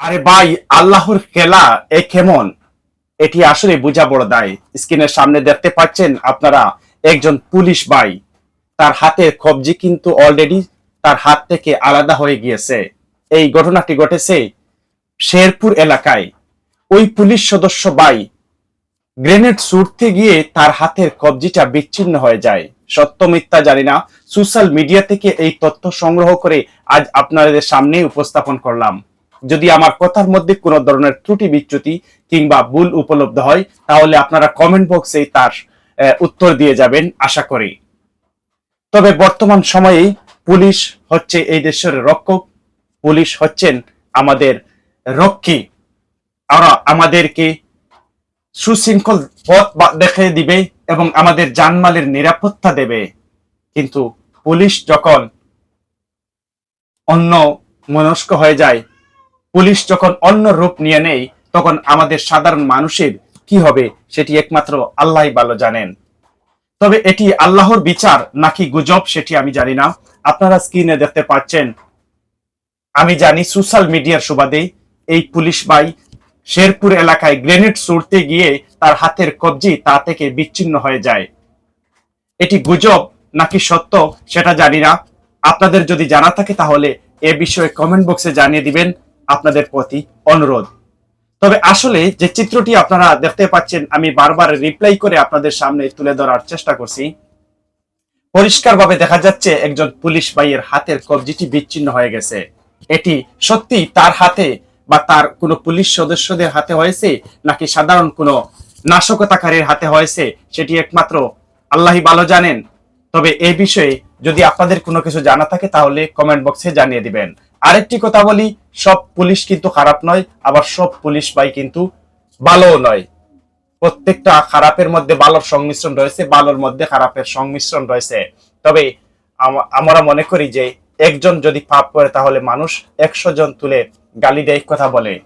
আরে ভাই, আল্লাহর খেলা, এ কেমন? এটি আসলে বোঝা বড় দায়। স্ক্রিনের সামনে দেখতে পাচ্ছেন আপনারা একজন পুলিশ ভাই। তার হাতের কবজি কিন্তু অলরেডি তার হাত থেকে আলাদা হয়ে গিয়েছে। এই ঘটনাটি ঘটেছে শেরপুর এলাকায়। ওই পুলিশ সদস্য ভাই গ্রেনেড ছুটতে গিয়ে তার হাতের কবজিটা বিচ্ছিন্ন হয়ে যায়। সত্য মিথ্যা জানি না। সোশ্যাল মিডিয়া থেকে এই তথ্য সংগ্রহ করে আজ আপনাদের সামনে উপস্থাপন করলাম। যদি আমার কথার মধ্যে কোনো ধরনের ত্রুটি, বিচ্যুতি কিংবা ভুল উপলব্ধ হয়, তাহলে আপনারা কমেন্ট বক্সে তার উত্তর দিয়ে যাবেন, আশা করি। তবে বর্তমান সময়ে পুলিশ হচ্ছে এই দেশের রক্ষক। পুলিশ হচ্ছেন আমাদের রক্ষী। আর আমাদেরকে সুশৃঙ্খল পথ দেখে দিবে এবং আমাদের জানমালের নিরাপত্তা দেবে। কিন্তু পুলিশ যখন অন্য মনস্ক হয়ে যায় পুলিশ যখন অন্য রূপ নিয়ে নেয় তখন আমাদের সাধারণ মানুষের কি হবে সেটি একমাত্র আল্লাহই ভালো জানেন। তবে এটি আল্লাহর বিচার নাকি গুজব সেটি আমি জানি না। আপনারা স্ক্রিনে দেখতে পাচ্ছেন, আমি জানি সোশ্যাল মিডিয়ার সুবাদে এই পুলিশ ভাই শেরপুর এলাকায় গ্রেনেড ছুড়তে গিয়ে তার হাতের কবজি তা থেকে বিচ্ছিন্ন হয়ে যায়। এটি গুজব নাকি সত্য সেটা জানি না। আপনাদের যদি জানা থাকে তাহলে এ বিষয়ে কমেন্ট বক্সে জানিয়ে দিবেন। আপনাদের প্রতি অনুরোধ। তবে আসলে যে চিত্রটি আপনারা দেখতে পাচ্ছেন, আমি বারবার রিপ্লাই করে আপনাদের সামনে তুলে ধরার চেষ্টা করছি। পরিষ্কারভাবে দেখা যাচ্ছে একজন পুলিশ ভাইয়ের হাতের কবজিটি বিচ্ছিন্ন হয়ে গেছে। এটি সত্যি তার হাতে বা তার কোনো পুলিশ সদস্যদের হাতে হয়েছে, নাকি সাধারণ কোনো নাশকতাকারীর হাতে হয়েছে, সেটি একমাত্র আল্লাহই ভালো জানেন। তবে এই বিষয়ে যদি আপনাদের কোনো কিছু জানা থাকে, তাহলে কমেন্ট বক্সে জানিয়ে দিবেন। আরেকটি কথা বলি, সব পুলিশ কিন্তু খারাপ নয়, আবার সব পুলিশ ভাই কিন্তু ভালোও নয়। প্রত্যেকটা খারাপের মধ্যে ভালোর সংমিশ্রণ রয়েছে, ভালোর মধ্যে খারাপের সংমিশ্রণ রয়েছে। তবে আম- আমরা মনে করি যে একজন যদি পাপ করে, তাহলে মানুষ একশো জন তুলে গালি দেয়, কথা বলে।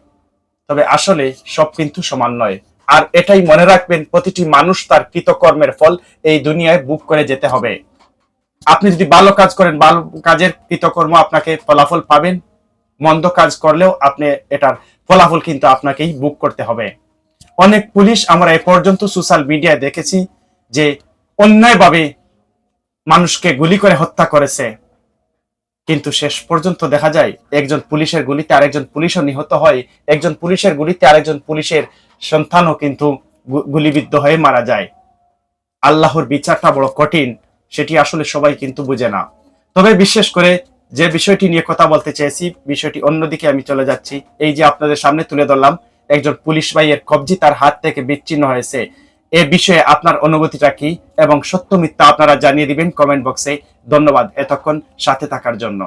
তবে আসলে সব কিন্তু সমান নয়। আর এটাই মনে রাখবেন, প্রতিটি মানুষ তার কৃতকর্মের ফল এই দুনিয়ায় বুক করে যেতে হবে। আপনি যদি ভালো কাজ করেন, ভালো কাজের কৃতকর্ম আপনাকে ফলাফল পাবেন, মন্দ কাজ করলেও আপনি এটার ফলাফল কিন্তু আপনাকেই বুক করতে হবে। অনেক পুলিশ আমরা এ পর্যন্ত সোশ্যাল মিডিয়ায় দেখেছি যে অন্যায়ভাবে মানুষকে গুলি করে হত্যা করেছে। কিন্তু শেষ পর্যন্ত দেখা যায়, একজন পুলিশের গুলিতে আরেকজন পুলিশও নিহত হয়। একজন পুলিশের গুলিতে আরেকজন পুলিশের সন্তানও কিন্তু গুলিবিদ্ধ হয়ে মারা যায়। আল্লাহর বিচারটা বড় কঠিন। সেটি আসলে সবাই কিন্তু বুঝে না। তবে বিশেষ করে যে বিষয়টি নিয়ে কথা বলতে চেয়েছি, বিষয়টি অন্যদিকে আমি চলে যাচ্ছি। এই যে আপনাদের সামনে তুলে ধরলাম, একজন পুলিশ ভাইয়ের কবজি তার হাত থেকে বিচ্ছিন্ন হয়েছে। এ বিষয়ে আপনার অনুভূতিটা কি এবং সত্য মিথ্যা আপনারা জানিয়ে দিবেন কমেন্ট বক্সে। ধন্যবাদ এতক্ষণ সাথে থাকার জন্য।